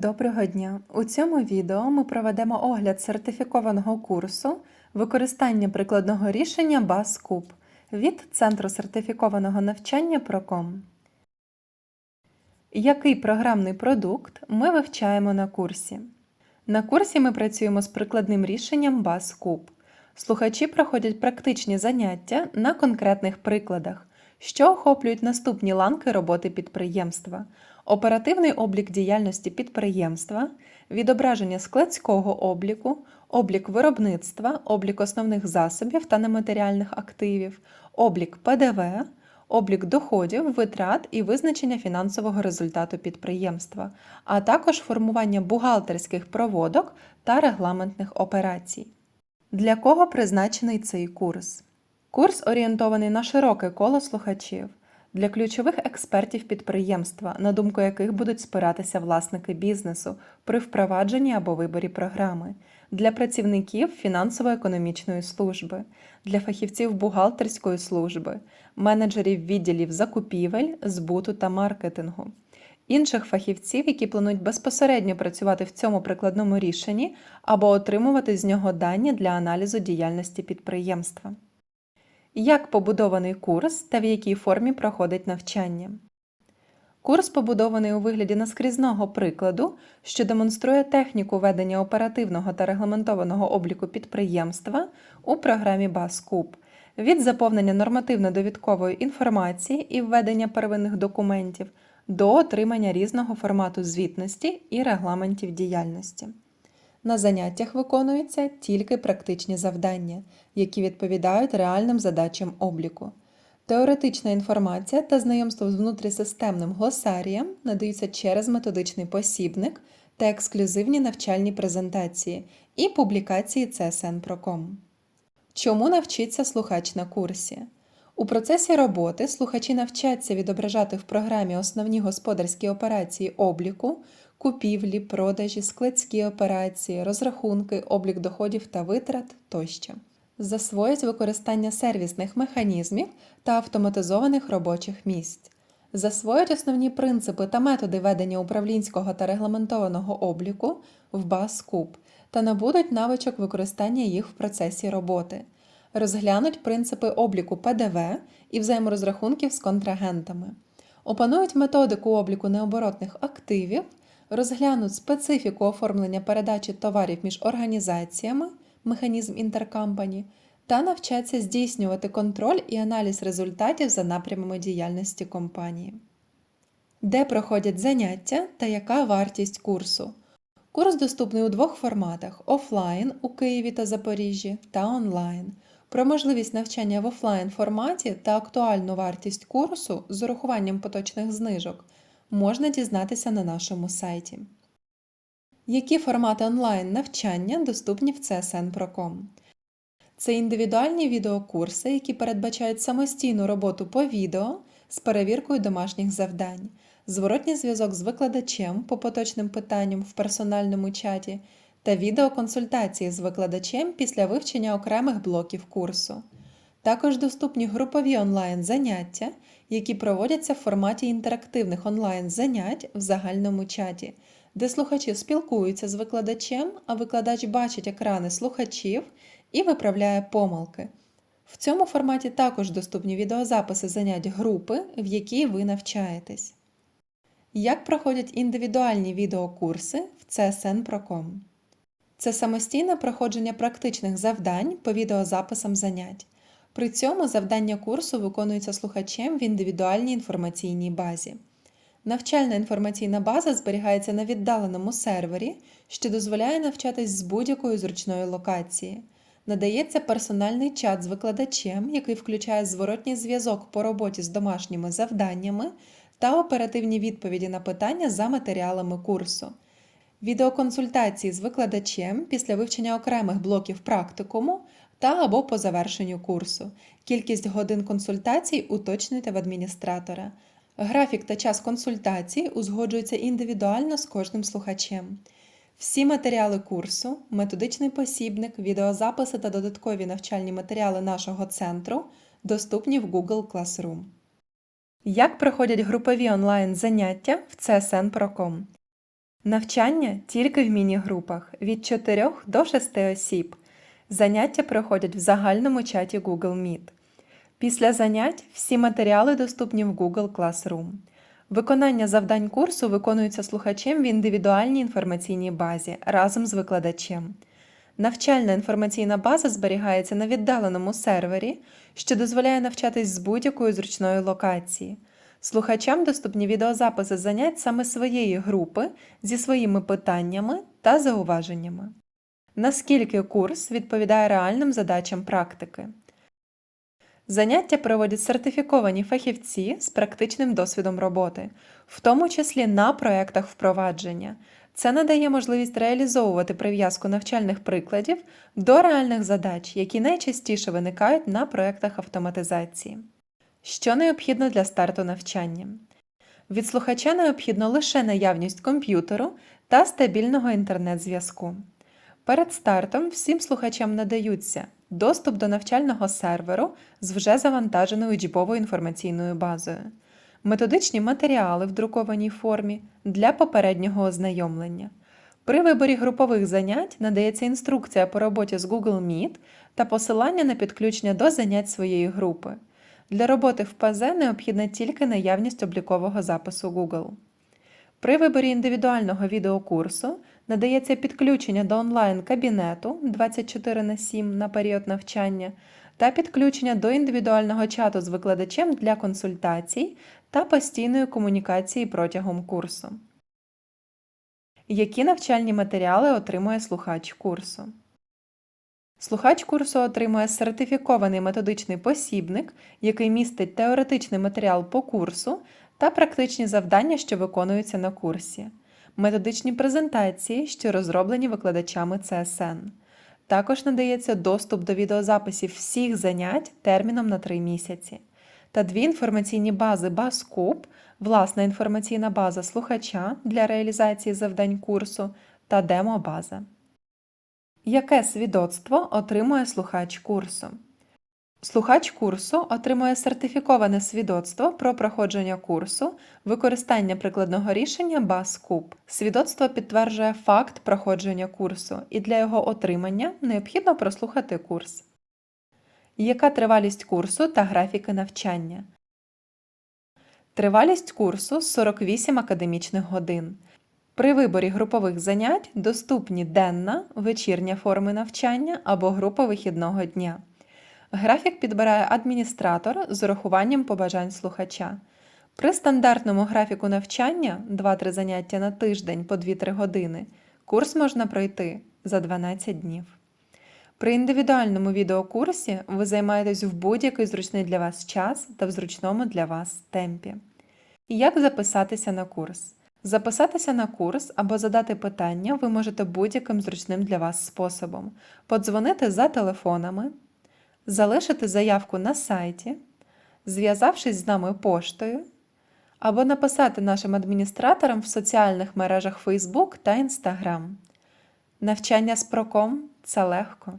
Доброго дня! У цьому відео ми проведемо огляд сертифікованого курсу використання прикладного рішення BAS-CUB від Центру сертифікованого навчання Проком. Який програмний продукт ми вивчаємо на курсі? На курсі ми працюємо з прикладним рішенням BAS-CUB. Слухачі проходять практичні заняття на конкретних прикладах, що охоплюють наступні ланки роботи підприємства: оперативний облік діяльності підприємства, відображення складського обліку, облік виробництва, облік основних засобів та нематеріальних активів, облік ПДВ, облік доходів, витрат і визначення фінансового результату підприємства, а також формування бухгалтерських проводок та регламентних операцій. Для кого призначений цей курс? Курс орієнтований на широке коло слухачів для ключових експертів підприємства, на думку яких будуть спиратися власники бізнесу при впровадженні або виборі програми, для працівників фінансово-економічної служби, для фахівців бухгалтерської служби, менеджерів відділів закупівель, збуту та маркетингу. Інших фахівців, які планують безпосередньо працювати в цьому прикладному рішенні або отримувати з нього дані для аналізу діяльності підприємства. Як побудований курс та в якій формі проходить навчання? Курс побудований у вигляді наскрізного прикладу, що демонструє техніку ведення оперативного та регламентованого обліку підприємства у програмі BAS-CUB від заповнення нормативно-довідкової інформації і введення первинних документів до отримання різного формату звітності і регламентів діяльності. На заняттях виконуються тільки практичні завдання, які відповідають реальним задачам обліку. Теоретична інформація та знайомство з внутрісистемним глосарієм надаються через методичний посібник та ексклюзивні навчальні презентації і публікації CSN Procom. Чому навчиться слухач на курсі? У процесі роботи слухачі навчаться відображати в програмі основні господарські операції обліку, купівлі, продажі, складські операції, розрахунки, облік доходів та витрат тощо. Засвоять використання сервісних механізмів та автоматизованих робочих місць. Засвоять основні принципи та методи ведення управлінського та регламентованого обліку в BAS-CUB та набудуть навичок використання їх в процесі роботи. Розглянуть принципи обліку ПДВ і взаєморозрахунків з контрагентами. Опанують методику обліку необоротних активів, розглянуть специфіку оформлення передачі товарів між організаціями, механізм інтеркампані, та навчаться здійснювати контроль і аналіз результатів за напрямами діяльності компанії. Де проходять заняття та яка вартість курсу? Курс доступний у двох форматах: офлайн у Києві та Запоріжжі та онлайн. Про можливість навчання в офлайн форматі та актуальну вартість курсу з урахуванням поточних знижок можна дізнатися на нашому сайті. Які формати онлайн навчання доступні в CSN? Це індивідуальні відеокурси, які передбачають самостійну роботу по відео з перевіркою домашніх завдань, зворотній зв'язок з викладачем по поточним питанням в персональному чаті та відеоконсультації з викладачем після вивчення окремих блоків курсу. Також доступні групові онлайн-заняття, які проводяться в форматі інтерактивних онлайн-занять в загальному чаті, де слухачі спілкуються з викладачем, а викладач бачить екрани слухачів і виправляє помилки. В цьому форматі також доступні відеозаписи занять групи, в якій ви навчаєтесь. Як проходять індивідуальні відеокурси в CSN Procom? Це самостійне проходження практичних завдань по відеозаписам занять. При цьому завдання курсу виконується слухачем в індивідуальній інформаційній базі. Навчальна інформаційна база зберігається на віддаленому сервері, що дозволяє навчатись з будь-якої зручної локації. Надається персональний чат з викладачем, який включає зворотній зв'язок по роботі з домашніми завданнями та оперативні відповіді на питання за матеріалами курсу. Відеоконсультації з викладачем після вивчення окремих блоків практикуму та або по завершенню курсу. Кількість годин консультацій уточнюйте в адміністратора. Графік та час консультацій узгоджуються індивідуально з кожним слухачем. Всі матеріали курсу, методичний посібник, відеозаписи та додаткові навчальні матеріали нашого центру доступні в Google Classroom. Як проходять групові онлайн заняття в CSN? Навчання тільки в міні-групах від 4 до 6 осіб. Заняття проходять в загальному чаті Google Meet. Після занять всі матеріали доступні в Google Classroom. Виконання завдань курсу виконується слухачем в індивідуальній інформаційній базі разом з викладачем. Навчальна інформаційна база зберігається на віддаленому сервері, що дозволяє навчатись з будь-якої зручної локації. Слухачам доступні відеозаписи занять саме своєї групи зі своїми питаннями та зауваженнями. Наскільки курс відповідає реальним задачам практики? Заняття проводять сертифіковані фахівці з практичним досвідом роботи, в тому числі на проєктах впровадження. Це надає можливість реалізовувати прив'язку навчальних прикладів до реальних задач, які найчастіше виникають на проєктах автоматизації. Що необхідно для старту навчання? Від слухача необхідно лише наявність комп'ютеру та стабільного інтернет-зв'язку. Перед стартом всім слухачам надаються доступ до навчального серверу з вже завантаженою учбовою інформаційною базою, методичні матеріали в друкованій формі для попереднього ознайомлення. При виборі групових занять надається інструкція по роботі з Google Meet та посилання на підключення до занять своєї групи. Для роботи в ПАЗ необхідна тільки наявність облікового запису Google. При виборі індивідуального відеокурсу надається підключення до онлайн-кабінету 24 на 7 на період навчання та підключення до індивідуального чату з викладачем для консультацій та постійної комунікації протягом курсу. Які навчальні матеріали отримує слухач курсу? Слухач курсу отримує сертифікований методичний посібник, який містить теоретичний матеріал по курсу та практичні завдання, що виконуються на курсі, методичні презентації, що розроблені викладачами ЦСН. Також надається доступ до відеозаписів всіх занять терміном на 3 місяці, та дві інформаційні бази BuzzCube, власна інформаційна база слухача для реалізації завдань курсу та демо-база. Яке свідоцтво отримує слухач курсу? Слухач курсу отримує сертифіковане свідоцтво про проходження курсу, використання прикладного рішення BuzzCube. Свідоцтво підтверджує факт проходження курсу, і для його отримання необхідно прослухати курс. Яка тривалість курсу та графіки навчання? Тривалість курсу 48 академічних годин. При виборі групових занять доступні денна, вечірня форми навчання або група вихідного дня. Графік підбирає адміністратор з урахуванням побажань слухача. При стандартному графіку навчання 2-3 заняття на тиждень по 2-3 години курс можна пройти за 12 днів. При індивідуальному відеокурсі ви займаєтесь в будь-який зручний для вас час та в зручному для вас темпі. Як записатися на курс? Записатися на курс або задати питання ви можете будь-яким зручним для вас способом. Подзвонити за телефонами, залишити заявку на сайті, зв'язавшись з нами поштою, або написати нашим адміністраторам в соціальних мережах Facebook та Instagram. Навчання з проком це легко.